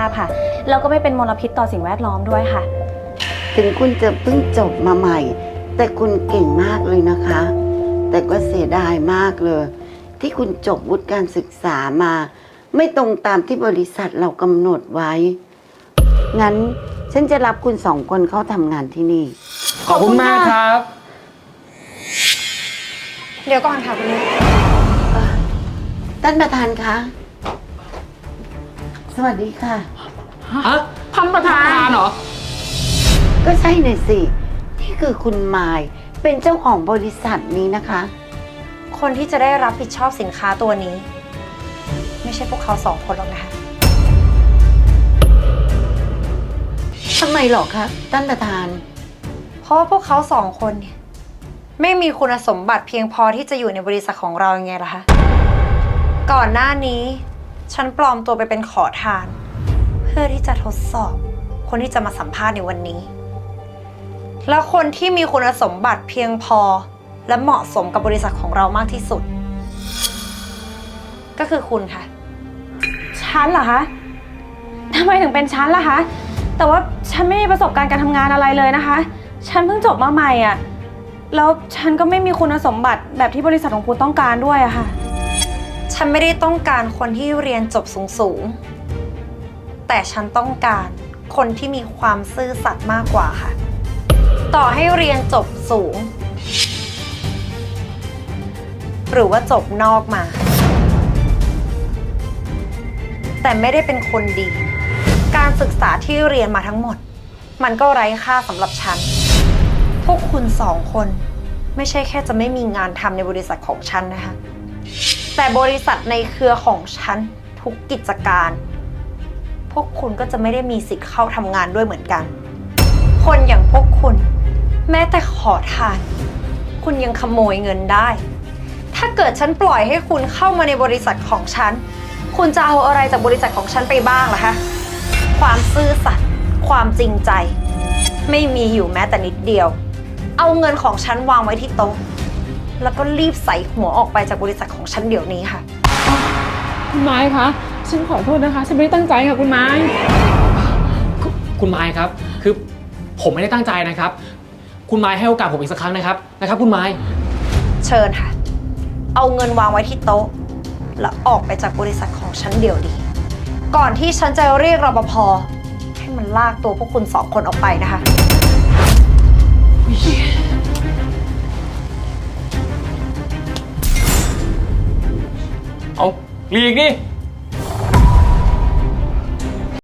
าพค่ะ แล้วก็ไม่เป็นมลพิษต่อสิ่งแวดล้อมด้วยค่ะ ถึงคุณจะเพิ่งจบมาใหม่ แต่คุณเก่งมากเลยนะคะ แต่ก็เสียดายมากเลย ที่คุณจบวุฒิการศึกษามา ไม่ตรงตามที่บริษัทเรากำหนดไว้ งั้นฉันจะรับคุณสองคนเข้าทำงานที่นี่ ขอบคุณมากครับ เดี๋ยวก่อนค่ะคุณนุช ท่านประธานคะ สวัสดีค่ะ ฮะท่านประธานเหรอ ก็ใช่หน่อยสิ นี่คือคุณมายเป็นเจ้าของบริษัทนี้นะคะ คนที่จะได้รับผิดชอบสินค้าตัวนี้ ไม่ใช่พวกเขาสองคนหรอกนะคะ ทำไมหรอคะท่านประธาน เพราะว่าพวกเขาสองคนเนี่ยไม่มีคุณสมบัติเพียงพอที่จะอยู่ในบริษัทของเรายังไงล่ะคะ ก่อนหน้านี้ ฉันปลอมตัวไปเป็นขอทาน เพื่อที่จะทดสอบ คนที่จะมาสัมภาษณ์ในวันนี้ แล้วคนที่มีคุณสมบัติเพียงพอ และเหมาะสมกับบริษัทของเรามากที่สุด ก็คือคุณค่ะ ฉันเหรอคะทำไมถึงเป็นฉันล่ะคะ แต่ว่าฉันไม่มีประสบการณ์การทำงานอะไรเลยนะคะ ฉันเพิ่งจบมาใหม่อะ แล้วฉันก็ไม่มีคุณสมบัติแบบที่บริษัทของคุณต้องการด้วยอะค่ะ ฉันไม่ได้ต้องการคนที่เรียนจบสูงๆ แต่ฉันต้องการคนที่มีความซื่อสัตย์มากกว่าค่ะ ต่อให้เรียนจบสูง หรือว่าจบนอกมา แต่ไม่ได้เป็นคนดี การศึกษาที่เรียนมาทั้งหมด มันก็ไร้ค่าสำหรับฉัน พวกคุณสองคน ไม่ใช่แค่จะไม่มีงานทำในบริษัทของฉันนะคะ แต่บริษัทในเครือของฉันทุกกิจการ พวกคุณก็จะไม่ได้มีสิทธิ์เข้าทำงานด้วยเหมือนกัน คนอย่างพวกคุณ แม้แต่ขอทาน คุณยังขโมยเงินได้ ถ้าเกิดฉันปล่อยให้คุณเข้ามาในบริษัทของฉัน คุณจะเอาอะไรจากบริษัทของฉันไปบ้างล่ะคะความซื่อสัตย์ความจริงใจ ไม่มีอยู่แม้แต่นิดเดียว เอาเงินของฉันวางไว้ที่โต๊ะ แล้วก็รีบใส่หัวออกไปจากบริษัทของฉันเดี๋ยวนี้ค่ะ คุณไม้คะ ฉันขอโทษนะคะ ฉันไม่ได้ตั้งใจค่ะคุณไม้ คุณคุณไม้ครับ คือผมไม่ได้ตั้งใจนะครับ คุณไม้ให้โอกาสผมอีกสักครั้งนะครับ นะครับ คุณไม้ เชิญค่ะ เอาเงินวางไว้ที่โต๊ะ แล้วออกไปจากบริษัทของฉันเดี๋ยวนี้ ก่อนที่ฉันจะเรียกรปภให้มันลากตัวพวกคุณสองคนออกไปนะคะ เอาหลีกดิ